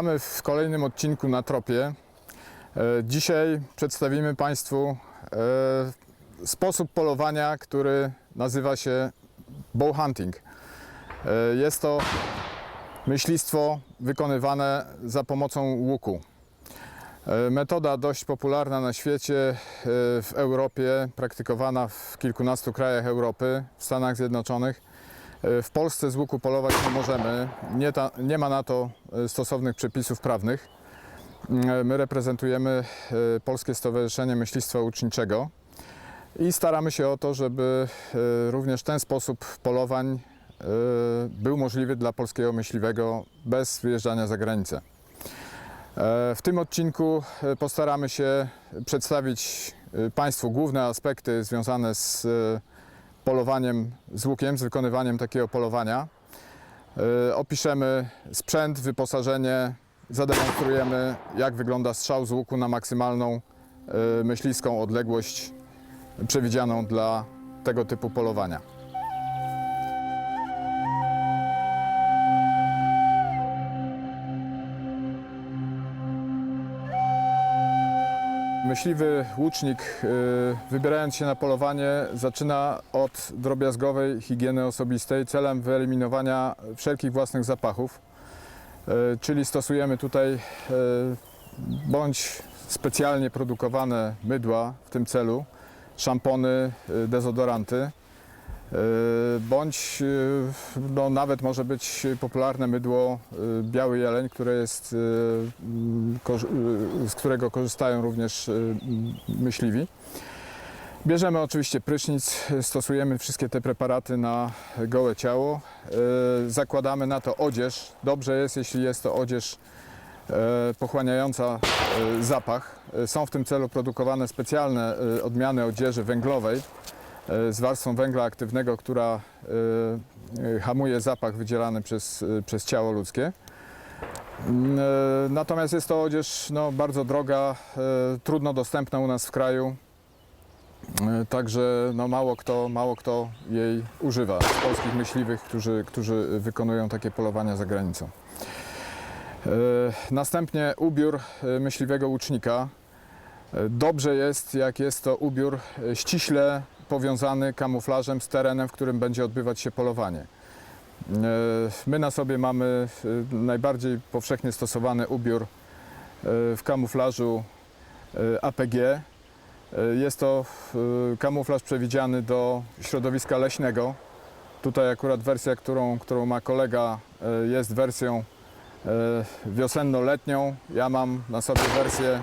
Witamy w kolejnym odcinku na Tropie. E, Dzisiaj przedstawimy Państwu e, sposób polowania, który nazywa się bow hunting. E, Jest to myślistwo wykonywane za pomocą łuku. Metoda dość popularna na świecie, w Europie, praktykowana w kilkunastu krajach Europy, w Stanach Zjednoczonych. W Polsce z łuku polować nie możemy, nie, ta, nie ma na to e, stosownych przepisów prawnych. E, My reprezentujemy e, Polskie Stowarzyszenie Myślistwa Łuczniczego i staramy się o to, żeby również ten sposób polowań był możliwy dla polskiego myśliwego bez wyjeżdżania za granicę. W tym odcinku postaramy się przedstawić Państwu główne aspekty związane z polowaniem z łukiem, z wykonywaniem takiego polowania. E, Opiszemy sprzęt, wyposażenie, zademonstrujemy jak wygląda strzał z łuku na maksymalną e, myśliską odległość przewidzianą dla tego typu polowania. Myśliwy łucznik, y, wybierając się na polowanie, zaczyna od drobiazgowej higieny osobistej celem wyeliminowania wszelkich własnych zapachów. Y, Czyli stosujemy tutaj y, bądź specjalnie produkowane mydła w tym celu, szampony, dezodoranty, bądź y, no, nawet może być popularne mydło y, biały jeleń, które jest, z którego korzystają również myśliwi. Bierzemy oczywiście prysznic, stosujemy wszystkie te preparaty na gołe ciało. Zakładamy na to odzież. Dobrze jest, jeśli jest to odzież e, pochłaniająca e, zapach. E, Są w tym celu produkowane specjalne e, odmiany odzieży węglowej e, z warstwą węgla aktywnego, która e, e, hamuje zapach wydzielany przez, e, przez ciało ludzkie. Mm, e, Natomiast jest to odzież no, bardzo droga, e, trudno dostępna u nas w kraju. E, Także no, mało, kto, mało kto jej używa z polskich myśliwych, którzy, którzy wykonują takie polowania za granicą. E, Następnie ubiór e, myśliwego łucznika. E, Dobrze jest, jak jest to ubiór e, ściśle powiązany kamuflażem z terenem, w którym będzie odbywać się polowanie. E, My na sobie mamy e, najbardziej powszechnie stosowany ubiór e, w kamuflażu APG. Jest to kamuflaż przewidziany do środowiska leśnego. Tutaj akurat wersja, którą, którą ma kolega, jest wersją wiosenno-letnią. Ja mam na sobie wersję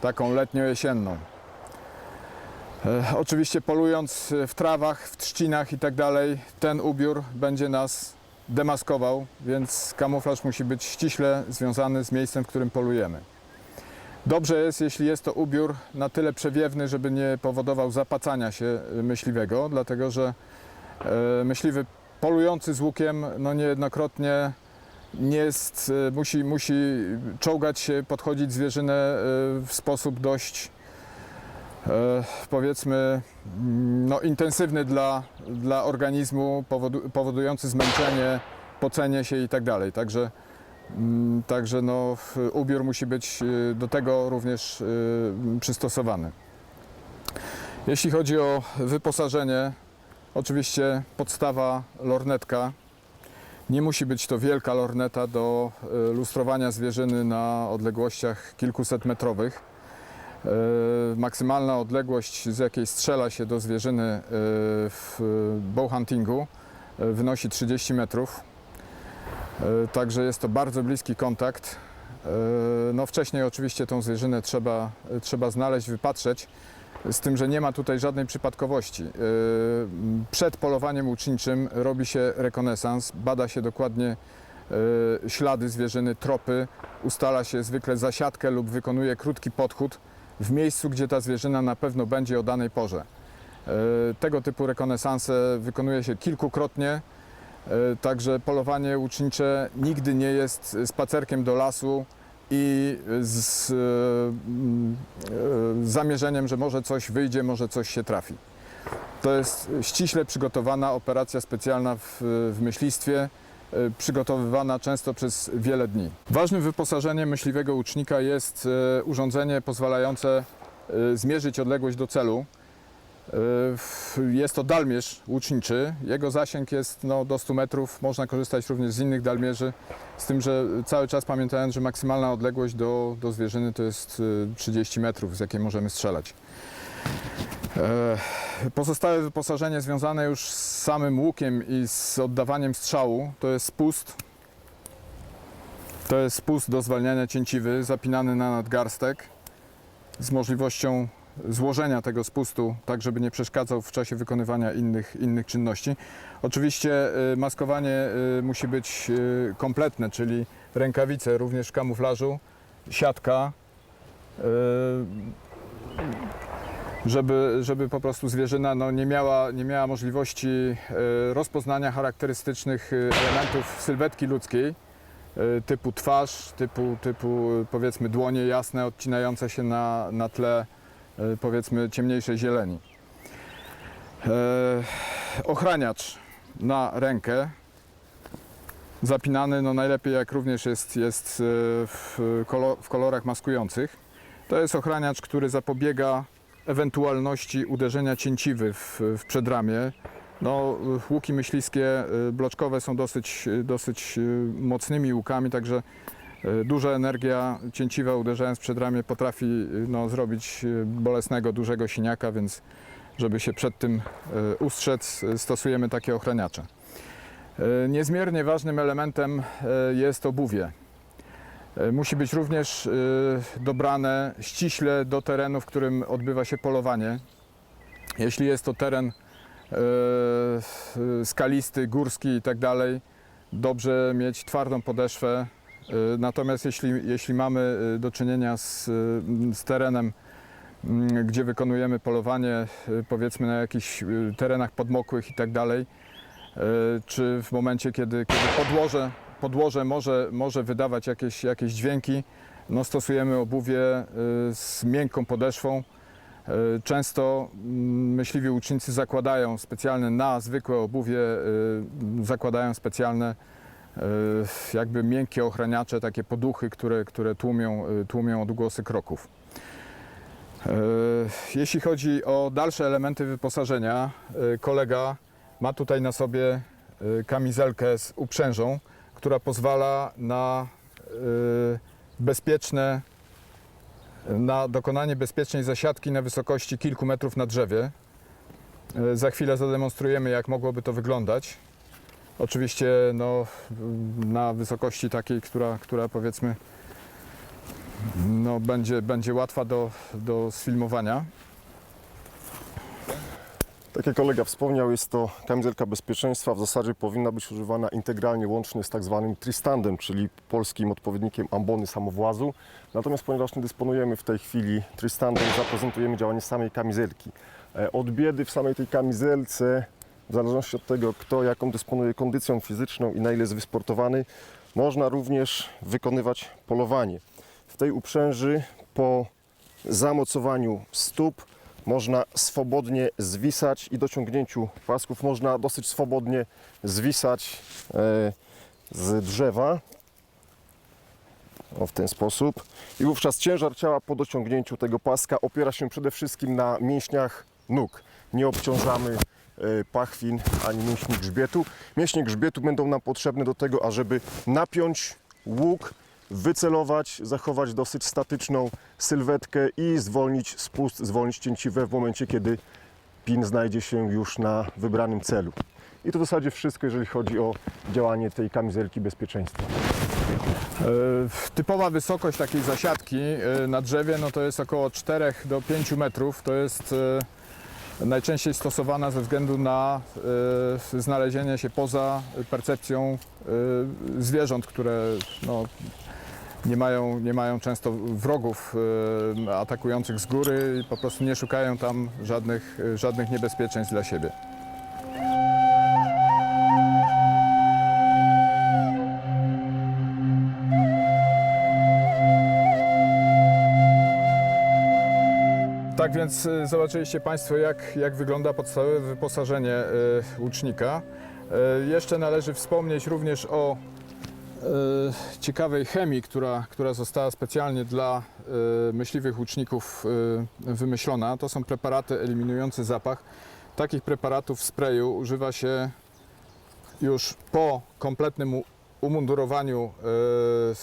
taką letnio-jesienną. E, Oczywiście polując e, w trawach, w trzcinach i tak dalej, ten ubiór będzie nas demaskował, więc kamuflaż musi być ściśle związany z miejscem, w którym polujemy. Dobrze jest, jeśli jest to ubiór na tyle przewiewny, żeby nie powodował zapacania się e, myśliwego, dlatego że myśliwy polujący z łukiem no niejednokrotnie nie jest, musi, musi czołgać się, podchodzić zwierzynę w sposób dość powiedzmy mm, no, intensywny dla, dla organizmu, powodu, powodujący zmęczenie, pocenie się i tak dalej. Także, mm, także no, ubiór musi być e, do tego również e, przystosowany. Jeśli chodzi o wyposażenie, oczywiście podstawa lornetka. Nie musi być to wielka lorneta do e, lustrowania zwierzyny na odległościach kilkuset metrowych. E, Maksymalna odległość, z jakiej strzela się do zwierzyny e, w bow huntingu e, wynosi 30 metrów. Także jest to bardzo bliski kontakt. No wcześniej oczywiście tą zwierzynę trzeba, trzeba znaleźć, wypatrzeć. Z tym, że nie ma tutaj żadnej przypadkowości. Przed polowaniem łuczniczym robi się rekonesans, bada się dokładnie ślady zwierzyny, tropy, ustala się zwykle zasiadkę lub wykonuje krótki podchód w miejscu, gdzie ta zwierzyna na pewno będzie o danej porze. E, Tego typu rekonesanse wykonuje się kilkukrotnie, e, także polowanie łucznicze nigdy nie jest spacerkiem do lasu i z e, zamierzeniem, że może coś wyjdzie, może coś się trafi. To jest ściśle przygotowana operacja specjalna w, w myślistwie, przygotowywana często przez wiele dni. Ważnym wyposażeniem myśliwego łucznika jest y, urządzenie pozwalające y, zmierzyć odległość do celu. Y, Jest to dalmierz łuczniczy. Jego zasięg jest no, do 100 metrów. Można korzystać również z innych dalmierzy, z tym, że cały czas pamiętając, że maksymalna odległość do, do zwierzyny to jest y, 30 metrów, z jakiej możemy strzelać. E, Pozostałe wyposażenie związane już z samym łukiem i z oddawaniem strzału to jest spust. To jest spust do zwalniania cięciwy zapinany na nadgarstek z możliwością złożenia tego spustu tak, żeby nie przeszkadzał w czasie wykonywania innych, innych czynności. Oczywiście y, maskowanie y, musi być kompletne, czyli rękawice również w kamuflażu, siatka, żeby, żeby po prostu zwierzyna no, nie, miała, nie miała możliwości e, rozpoznania charakterystycznych e, elementów sylwetki ludzkiej, e, typu twarz, typu, typu powiedzmy dłonie jasne odcinające się na, na tle powiedzmy ciemniejszej zieleni. Ochraniacz na rękę zapinany no najlepiej jak również jest, jest w kolorach maskujących. To jest ochraniacz, który zapobiega ewentualności uderzenia cięciwy w, w przedramię. No, łuki myśliwskie y, bloczkowe są dosyć, y, dosyć y, mocnymi łukami, także duża energia cięciwa uderzając w przedramię potrafi no, zrobić bolesnego, dużego siniaka, więc żeby się przed tym ustrzec, stosujemy takie ochraniacze. Niezmiernie ważnym elementem jest obuwie. E, Musi być również e, dobrane ściśle do terenu, w którym odbywa się polowanie. Jeśli jest to teren e, skalisty, górski i tak dobrze mieć twardą podeszwę. Natomiast jeśli, jeśli mamy do czynienia z, z terenem, m, gdzie wykonujemy polowanie, powiedzmy na jakichś terenach podmokłych i tak czy w momencie, kiedy, kiedy podłoże, podłoże może, może wydawać jakieś, jakieś dźwięki, no stosujemy obuwie e, z miękką podeszwą. E, Często mm, myśliwi łucznicy zakładają specjalne na zwykłe obuwie, e, zakładają specjalne jakby miękkie ochraniacze, takie poduchy, które, które tłumią, tłumią odgłosy kroków. Jeśli chodzi o dalsze elementy wyposażenia, kolega ma tutaj na sobie kamizelkę z uprzężą, która pozwala na e, bezpieczne, na dokonanie bezpiecznej zasiadki na wysokości kilku metrów na drzewie. E, Za chwilę zademonstrujemy, jak mogłoby to wyglądać. Oczywiście no, na wysokości takiej, która, która powiedzmy no, będzie, będzie łatwa do, do sfilmowania. Tak jak kolega wspomniał, jest to kamizelka bezpieczeństwa. W zasadzie powinna być używana integralnie łącznie z tak zwanym Tristandem, czyli polskim odpowiednikiem ambony samowłazu. Natomiast ponieważ nie dysponujemy w tej chwili Tristandem, zaprezentujemy działanie samej kamizelki. E, Od biedy w samej tej kamizelce, w zależności od tego, kto jaką dysponuje kondycją fizyczną i na ile jest wysportowany, można również wykonywać polowanie. W tej uprzęży po zamocowaniu stóp można swobodnie zwisać i dociągnięciu pasków można dosyć swobodnie zwisać e, z drzewa. O, w ten sposób. I wówczas ciężar ciała po dociągnięciu tego paska opiera się przede wszystkim na mięśniach nóg. Nie obciążamy e, pachwin ani mięśni grzbietu. Mięśnie grzbietu będą nam potrzebne do tego, ażeby napiąć łuk, wycelować, zachować dosyć statyczną sylwetkę i zwolnić spust, zwolnić cięciwę w momencie, kiedy pin znajdzie się już na wybranym celu. I to w zasadzie wszystko, jeżeli chodzi o działanie tej kamizelki bezpieczeństwa. E, Typowa wysokość takiej zasiadki e, na drzewie no to jest około 4 do 5 metrów. To jest e, najczęściej stosowana ze względu na znalezienie się poza percepcją zwierząt, które no, nie, mają, nie mają często wrogów e, atakujących z góry i po prostu nie szukają tam żadnych, żadnych niebezpieczeństw dla siebie. Tak więc y, zobaczyliście Państwo, jak, jak wygląda podstawowe wyposażenie łucznika. E, Jeszcze należy wspomnieć również o e, ciekawej chemii, która, która została specjalnie dla e, myśliwych łuczników e, wymyślona. To są preparaty eliminujące zapach. Takich preparatów w sprayu używa się już po kompletnym umundurowaniu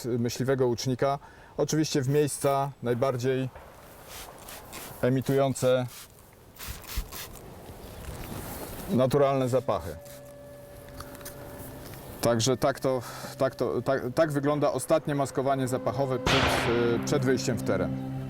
e, myśliwego łucznika. Oczywiście w miejsca najbardziej emitujące naturalne zapachy. Także tak, to, tak, to, tak, tak wygląda ostatnie maskowanie zapachowe przed, e, przed wyjściem w teren.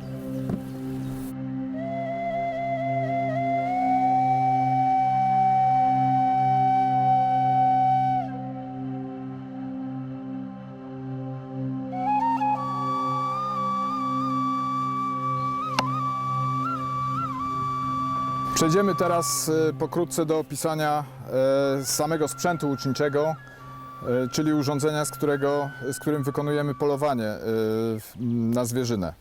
Przejdziemy teraz e, pokrótce do opisania e, samego sprzętu łuczniczego, czyli urządzenia, z, którego, z którym wykonujemy polowanie e, na zwierzynę.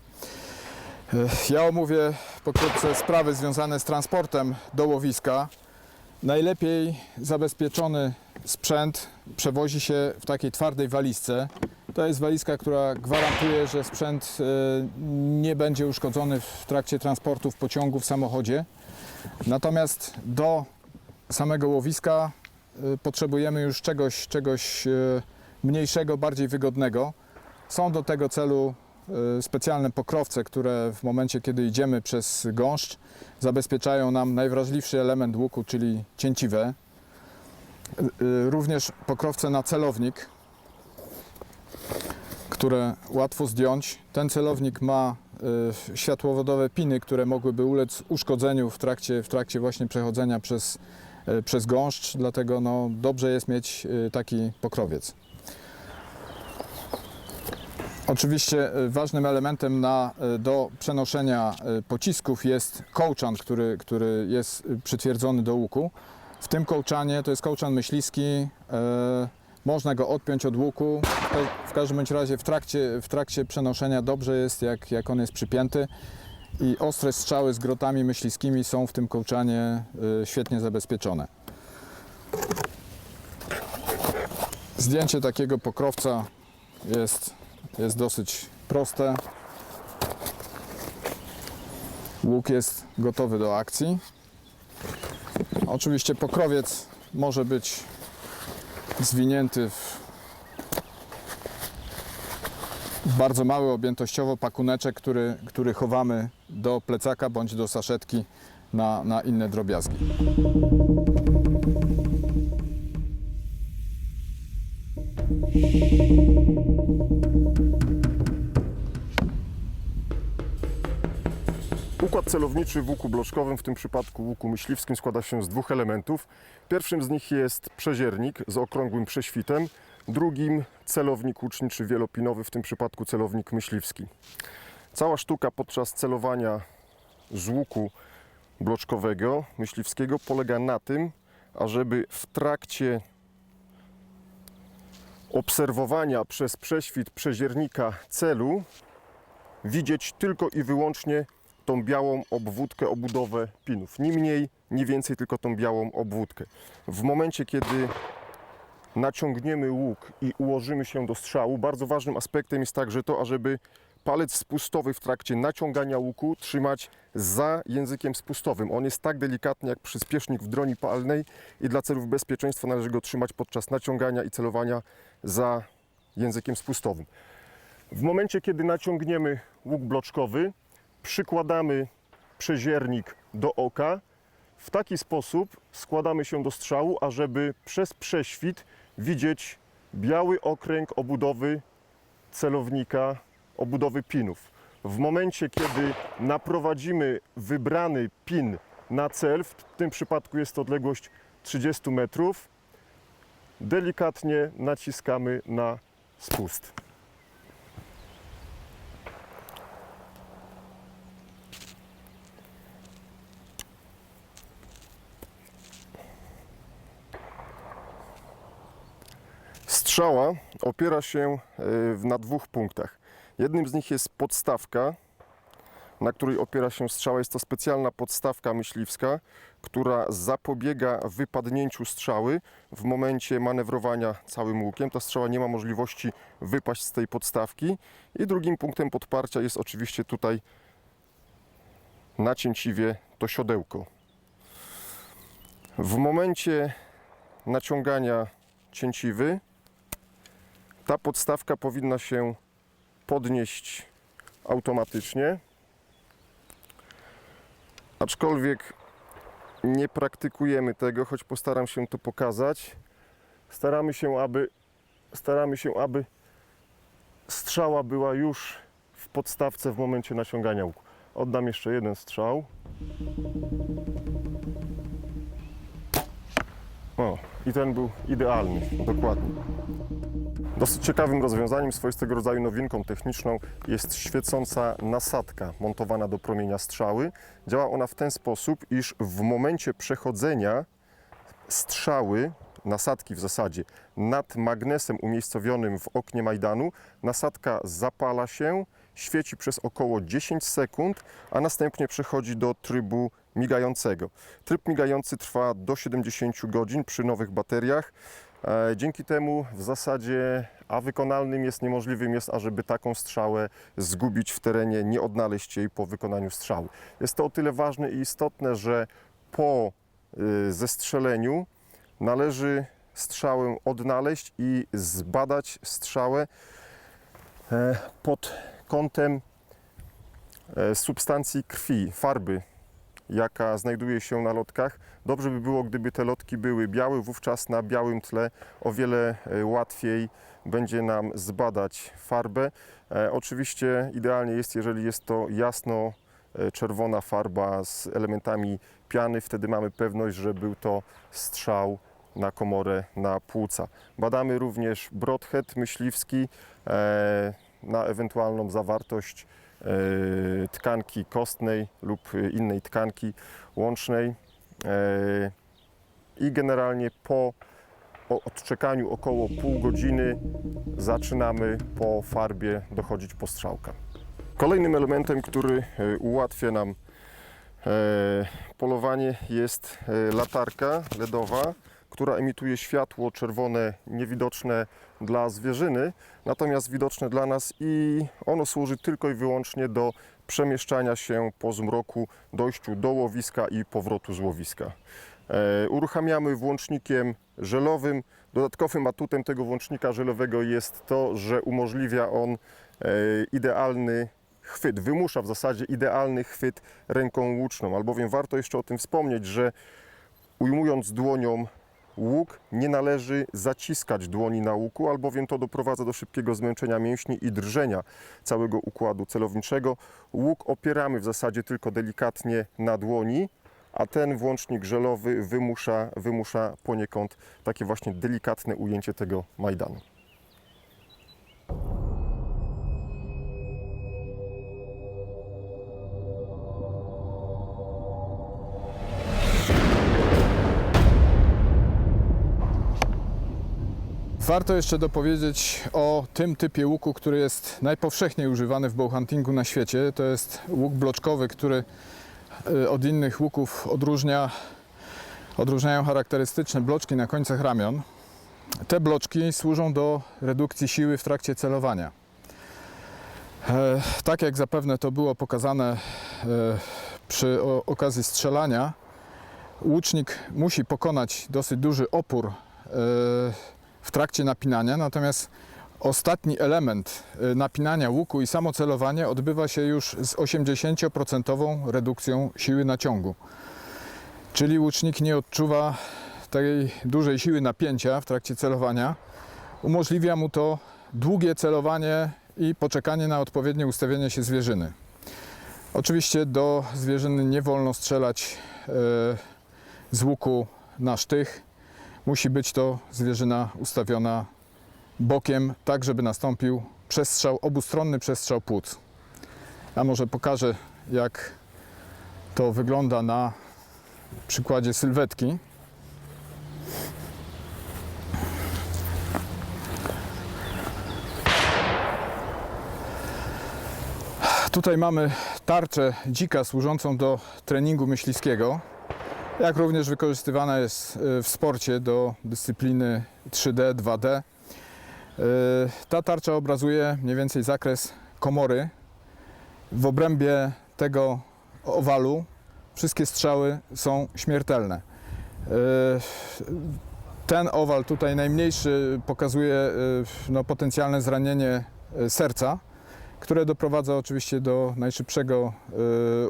E, Ja omówię pokrótce sprawy związane z transportem do łowiska. Najlepiej zabezpieczony sprzęt przewozi się w takiej twardej walizce. To jest walizka, która gwarantuje, że sprzęt e, nie będzie uszkodzony w trakcie transportu w pociągu, w samochodzie. Natomiast do samego łowiska potrzebujemy już czegoś, czegoś y, mniejszego, bardziej wygodnego. Są do tego celu y, specjalne pokrowce, które w momencie, kiedy idziemy przez gąszcz, zabezpieczają nam najwrażliwszy element łuku, czyli cięciwę. Y, y, Również pokrowce na celownik, które łatwo zdjąć. Ten celownik ma y, światłowodowe piny, które mogłyby ulec uszkodzeniu w trakcie, w trakcie właśnie przechodzenia przez, y, przez gąszcz, dlatego no, dobrze jest mieć y, taki pokrowiec. Oczywiście y, ważnym elementem na, do przenoszenia pocisków jest kołczan, który, który jest przytwierdzony do łuku. W tym kołczanie, to jest kołczan myśliski, e, można go odpiąć od łuku. W, ka- w każdym razie w trakcie, w trakcie przenoszenia dobrze jest, jak, jak on jest przypięty. I ostre strzały z grotami myśliskimi są w tym kołczanie y, świetnie zabezpieczone. Zdjęcie takiego pokrowca jest, jest dosyć proste. Łuk jest gotowy do akcji. Oczywiście pokrowiec może być zwinięty w w bardzo mały objętościowo pakuneczek, który, który chowamy do plecaka bądź do saszetki na, na inne drobiazgi. Układ celowniczy w łuku bloczkowym, w tym przypadku łuku myśliwskim, składa się z dwóch elementów. Pierwszym z nich jest przeziernik z okrągłym prześwitem, drugim celownik łuczniczy wielopinowy, w tym przypadku celownik myśliwski. Cała sztuka podczas celowania z łuku bloczkowego, myśliwskiego polega na tym, ażeby w trakcie obserwowania przez prześwit przeziernika celu widzieć tylko i wyłącznie tą białą obwódkę, obudowę pinów. Ni mniej, ni więcej, tylko tą białą obwódkę. W momencie, kiedy naciągniemy łuk i ułożymy się do strzału, bardzo ważnym aspektem jest także to, ażeby palec spustowy w trakcie naciągania łuku trzymać za językiem spustowym. On jest tak delikatny jak przyspiesznik w broni palnej i dla celów bezpieczeństwa należy go trzymać podczas naciągania i celowania za językiem spustowym. W momencie, kiedy naciągniemy łuk bloczkowy, przykładamy przeziernik do oka. W taki sposób składamy się do strzału, ażeby przez prześwit widzieć biały okręg obudowy celownika, obudowy pinów. W momencie, kiedy naprowadzimy wybrany pin na cel, w tym przypadku jest to odległość 30 metrów, delikatnie naciskamy na spust. Strzała opiera się w- na dwóch punktach. Jednym z nich jest podstawka, na której opiera się strzała. Jest to specjalna podstawka myśliwska, która zapobiega wypadnięciu strzały w momencie manewrowania całym łukiem. Ta strzała nie ma możliwości wypaść z tej podstawki. I drugim punktem podparcia jest oczywiście tutaj na cięciwie to siodełko. W momencie naciągania cięciwy ta podstawka powinna się podnieść automatycznie. Aczkolwiek nie praktykujemy tego, choć postaram się to pokazać. Staramy się, aby, staramy się, aby strzała była już w podstawce w momencie naciągania łuku. Oddam jeszcze jeden strzał. I ten był idealny, dokładnie. Dosyć ciekawym rozwiązaniem, swoistego rodzaju nowinką techniczną jest świecąca nasadka montowana do promienia strzały. Działa ona w ten sposób, iż w momencie przechodzenia strzały, nasadki w zasadzie, nad magnesem umiejscowionym w oknie Majdanu, nasadka zapala się, świeci przez około 10 sekund, a następnie przechodzi do trybu migającego. Tryb migający trwa do 70 godzin przy nowych bateriach. E, Dzięki temu w zasadzie, a wykonalnym jest, niemożliwym jest, ażeby taką strzałę zgubić w terenie, nie odnaleźć jej po wykonaniu strzały. Jest to o tyle ważne i istotne, że po y, zestrzeleniu należy strzałę odnaleźć i zbadać strzałę e, pod kątem e, substancji krwi, farby, jaka znajduje się na lotkach. Dobrze by było, gdyby te lotki były białe, wówczas na białym tle o wiele e, łatwiej będzie nam zbadać farbę. E, Oczywiście idealnie jest, jeżeli jest to jasno e, czerwona farba z elementami piany, wtedy mamy pewność, że był to strzał na komorę, na płuca. Badamy również broadhead myśliwski na ewentualną zawartość tkanki kostnej lub e, innej tkanki łącznej. E, I generalnie po odczekaniu około pół godziny zaczynamy po farbie dochodzić postrzałka. Kolejnym elementem, który e, ułatwia nam e, polowanie jest e, latarka LEDowa, która emituje światło czerwone niewidoczne dla zwierzyny, natomiast widoczne dla nas i ono służy tylko i wyłącznie do przemieszczania się po zmroku, dojściu do łowiska i powrotu z łowiska. E, Uruchamiamy włącznikiem żelowym. Dodatkowym atutem tego włącznika żelowego jest to, że umożliwia on e, idealny chwyt, wymusza w zasadzie idealny chwyt ręką łuczną, albowiem warto jeszcze o tym wspomnieć, że ujmując dłonią łuk, nie należy zaciskać dłoni na łuku, albowiem to doprowadza do szybkiego zmęczenia mięśni i drżenia całego układu celowniczego. Łuk opieramy w zasadzie tylko delikatnie na dłoni, a ten włącznik żelowy wymusza, wymusza poniekąd takie właśnie delikatne ujęcie tego majdanu. Warto jeszcze dopowiedzieć o tym typie łuku, który jest najpowszechniej używany w bowhuntingu na świecie. To jest łuk bloczkowy, który y, od innych łuków odróżnia, odróżniają charakterystyczne bloczki na końcach ramion. Te bloczki służą do redukcji siły w trakcie celowania. E, Tak jak zapewne to było pokazane e, przy okazji strzelania, łucznik musi pokonać dosyć duży opór e, w trakcie napinania, natomiast ostatni element y, napinania łuku i samo celowanie odbywa się już z 80% redukcją siły naciągu. Czyli łucznik nie odczuwa tej dużej siły napięcia w trakcie celowania. Umożliwia mu to długie celowanie i poczekanie na odpowiednie ustawienie się zwierzyny. Oczywiście do zwierzyny nie wolno strzelać e, z łuku na sztych, musi być to zwierzyna ustawiona bokiem, tak żeby nastąpił przestrzał, obustronny przestrzał płuc. A może pokażę, jak to wygląda na przykładzie sylwetki. Tutaj mamy tarczę dzika służącą do treningu myśliwskiego, jak również wykorzystywana jest y, w sporcie do dyscypliny 3D, 2D. Y, Ta tarcza obrazuje mniej więcej zakres komory. W obrębie tego owalu wszystkie strzały są śmiertelne. Y, Ten owal tutaj najmniejszy pokazuje no, potencjalne zranienie serca, które doprowadza oczywiście do najszybszego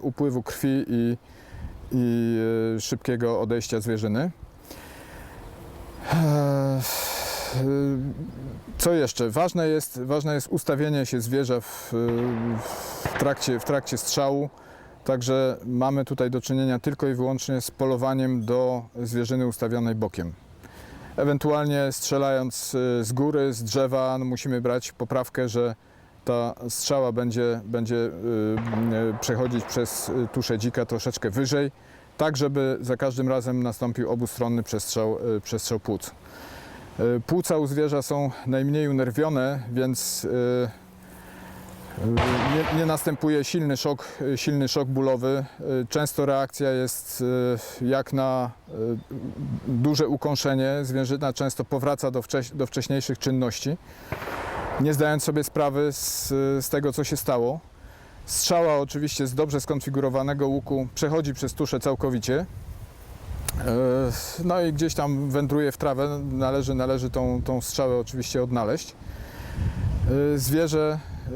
upływu krwi i, i y, szybkiego odejścia zwierzyny. Eee, Co jeszcze? Ważne jest, ważne jest ustawienie się zwierza w, w, trakcie, w trakcie strzału. Także mamy tutaj do czynienia tylko i wyłącznie z polowaniem do zwierzyny ustawionej bokiem. Ewentualnie strzelając y, z góry, z drzewa, no musimy brać poprawkę, że ta strzała będzie, będzie y, y, przechodzić przez y, tuszę dzika troszeczkę wyżej, tak żeby za każdym razem nastąpił obustronny przestrzał, przestrzał płuc. Płuca u zwierza są najmniej unerwione, więc nie, nie następuje silny szok, silny szok bólowy. Często reakcja jest jak na duże ukąszenie. Zwierzyna często powraca do, wcześ, do wcześniejszych czynności nie zdając sobie sprawy z, z tego, co się stało. Strzała oczywiście z dobrze skonfigurowanego łuku przechodzi przez tuszę całkowicie. E, No i gdzieś tam wędruje w trawę. Należy, należy tą, tą strzałę oczywiście odnaleźć. E, Zwierzę e,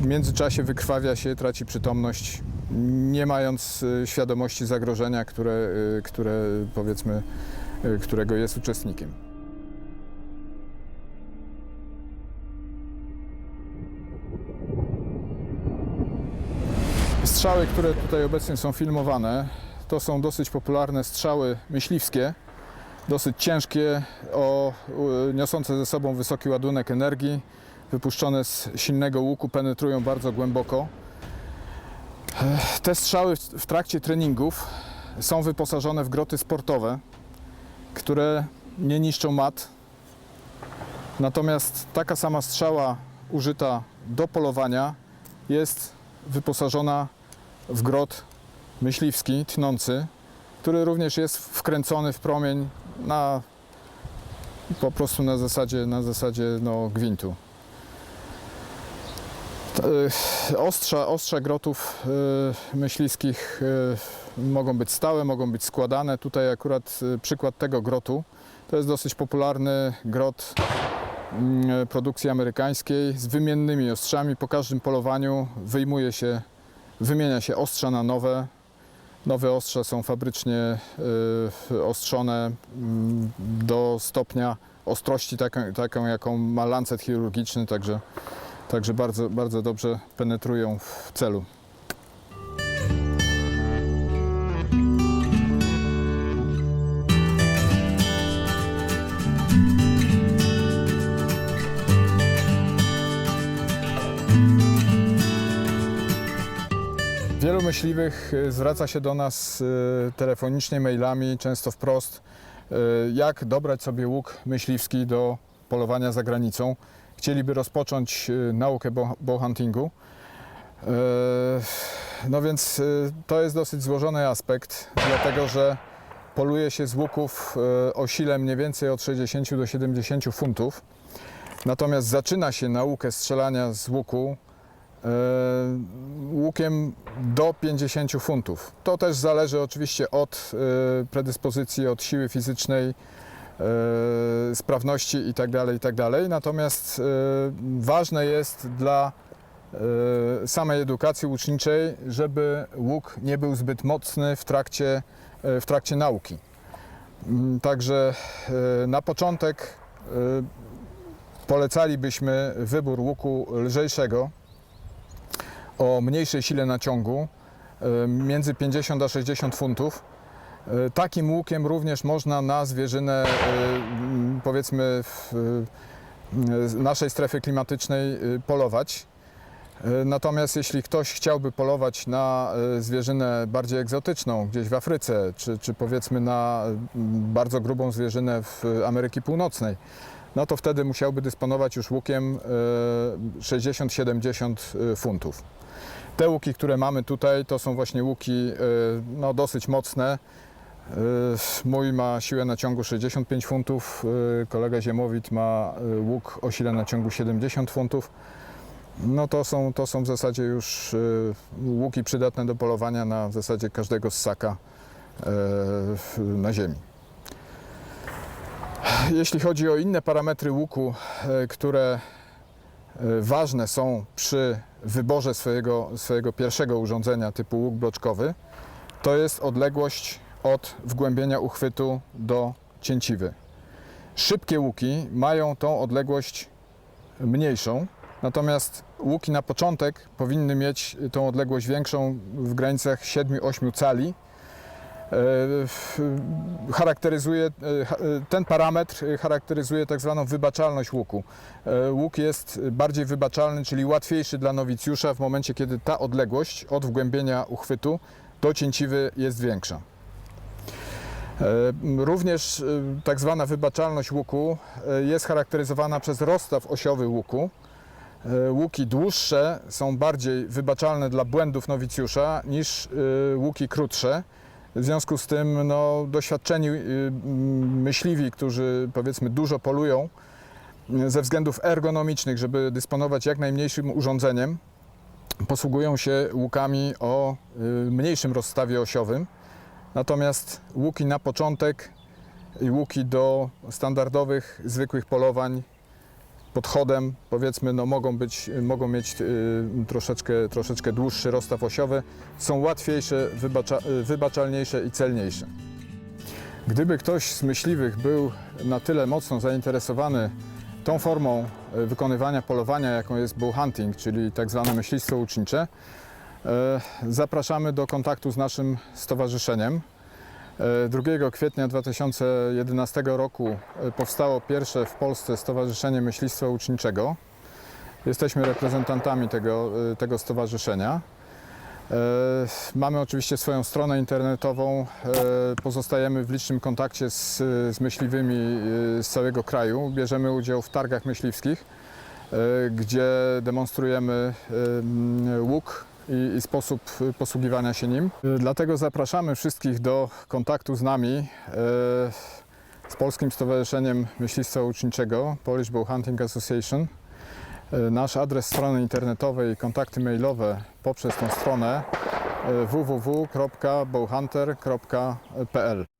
w międzyczasie wykrwawia się, traci przytomność, nie mając świadomości zagrożenia, które, które powiedzmy, którego jest uczestnikiem. Strzały, które tutaj obecnie są filmowane, to są dosyć popularne strzały myśliwskie, dosyć ciężkie, o, niosące ze sobą wysoki ładunek energii, wypuszczone z silnego łuku, penetrują bardzo głęboko. Te strzały w trakcie treningów są wyposażone w groty sportowe, które nie niszczą mat. Natomiast taka sama strzała użyta do polowania jest wyposażona w grot myśliwski, tnący, który również jest wkręcony w promień na po prostu na zasadzie, na zasadzie no, gwintu. Y, Ostrza, ostrza grotów y, myśliwskich y, mogą być stałe, mogą być składane. Tutaj akurat przykład tego grotu. To jest dosyć popularny grot mm, produkcji amerykańskiej z wymiennymi ostrzami. Po każdym polowaniu wyjmuje się, wymienia się ostrza na nowe. Nowe ostrza są fabrycznie y, ostrzone mm, do stopnia ostrości taką, taką jaką ma lancet chirurgiczny, także, także bardzo, bardzo dobrze penetrują w celu. Myśliwych y, zwraca się do nas y, telefonicznie, mailami, często wprost, y, jak dobrać sobie łuk myśliwski do polowania za granicą. Chcieliby rozpocząć naukę bow- bowhuntingu. No więc to jest dosyć złożony aspekt, dlatego że poluje się z łuków o sile mniej więcej od 60 do 70 funtów. Natomiast zaczyna się naukę strzelania z łuku do 50 funtów. To też zależy oczywiście od e, predyspozycji, od siły fizycznej, e, sprawności itd., itd. Natomiast e, ważne jest dla samej edukacji łuczniczej, żeby łuk nie był zbyt mocny w trakcie, w trakcie nauki. Mm, Także na początek polecalibyśmy wybór łuku lżejszego, o mniejszej sile naciągu, e, między 50 a 60 funtów. E, Takim łukiem również można na zwierzynę, e, powiedzmy, w naszej strefy klimatycznej polować. Natomiast jeśli ktoś chciałby polować na zwierzynę bardziej egzotyczną, gdzieś w Afryce, czy, czy powiedzmy na bardzo grubą zwierzynę w Ameryki Północnej, no to wtedy musiałby dysponować już łukiem e, 60-70 funtów. Te łuki, które mamy tutaj, to są właśnie łuki e, no, dosyć mocne. E, Mój ma siłę naciągu 65 funtów, e, kolega Ziemowit ma e, łuk o sile naciągu 70 funtów. No to są, to są w zasadzie już e, łuki przydatne do polowania na w zasadzie każdego ssaka e, na ziemi. Jeśli chodzi o inne parametry łuku, e, które e, ważne są przy wyborze swojego, swojego pierwszego urządzenia typu łuk bloczkowy, to jest odległość od wgłębienia uchwytu do cięciwy. Szybkie łuki mają tą odległość mniejszą, natomiast łuki na początek powinny mieć tą odległość większą w granicach 7-8 cali. E, Charakteryzuje, e, e, ten parametr charakteryzuje tak zwaną wybaczalność łuku. Łuk jest bardziej wybaczalny, czyli łatwiejszy dla nowicjusza w momencie, kiedy ta odległość od wgłębienia uchwytu do cięciwy jest większa. Również tak zwana wybaczalność łuku jest charakteryzowana przez rozstaw osiowy łuku. Łuki dłuższe są bardziej wybaczalne dla błędów nowicjusza niż łuki krótsze. W związku z tym no, doświadczeni y, myśliwi, którzy powiedzmy dużo polują y, ze względów ergonomicznych, żeby dysponować jak najmniejszym urządzeniem, posługują się łukami o y, mniejszym rozstawie osiowym. Natomiast łuki na początek i łuki do standardowych, zwykłych polowań podchodem, powiedzmy, no mogą, być, mogą mieć y, troszeczkę, troszeczkę dłuższy rozstaw osiowy, są łatwiejsze, wybacza, y, wybaczalniejsze i celniejsze. Gdyby ktoś z myśliwych był na tyle mocno zainteresowany tą formą y, wykonywania polowania, jaką jest bull hunting, czyli tak zwane myślistwo łucznicze, zapraszamy do kontaktu z naszym stowarzyszeniem. E, 2 kwietnia 2011 roku e, powstało pierwsze w Polsce Stowarzyszenie Myślistwa Łuczniczego. Jesteśmy reprezentantami tego, e, tego stowarzyszenia. E, Mamy oczywiście swoją stronę internetową, e, pozostajemy w licznym kontakcie z, z myśliwymi e, z całego kraju. Bierzemy udział w targach myśliwskich, e, gdzie demonstrujemy e, łuk i, i sposób posługiwania się nim. E, Dlatego zapraszamy wszystkich do kontaktu z nami e, z Polskim Stowarzyszeniem Myślistwa Łuczniczego Polish Bow Hunting Association. Nasz adres strony internetowej i kontakty mailowe poprzez tą stronę www.bowhunter.pl